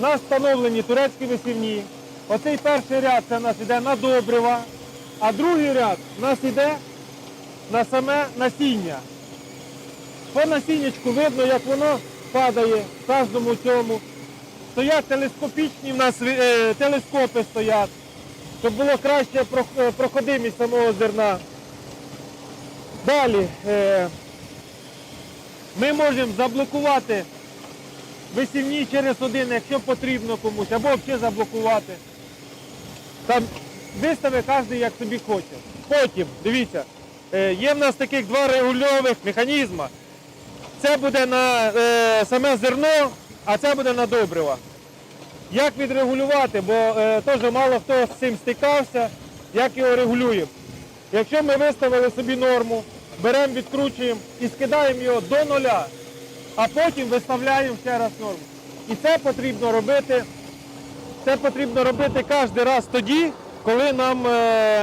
У нас встановлені турецькі висівні. Оцей перший ряд це у нас йде на добрива, а другий ряд у нас йде на саме насіння. По насіннячку видно, як воно падає в кожному цьому. Стоять телескопічні, в нас е, телескопи стоять, щоб було краще е, проходимість самого зерна. Далі е, ми можемо заблокувати висівні через один, якщо потрібно комусь, або взагалі заблокувати. Там вистави кожен як собі хоче. Потім, дивіться, е, є в нас таких два регульових механізми. Це буде на е, саме зерно, а це буде на добрива. Як відрегулювати, бо е, теж мало хто з цим стикався, як його регулюємо. Якщо ми виставили собі норму, беремо, відкручуємо і скидаємо його до нуля, а потім виставляємо ще раз норму. І це потрібно робити, це потрібно робити кожен раз тоді, коли нам е,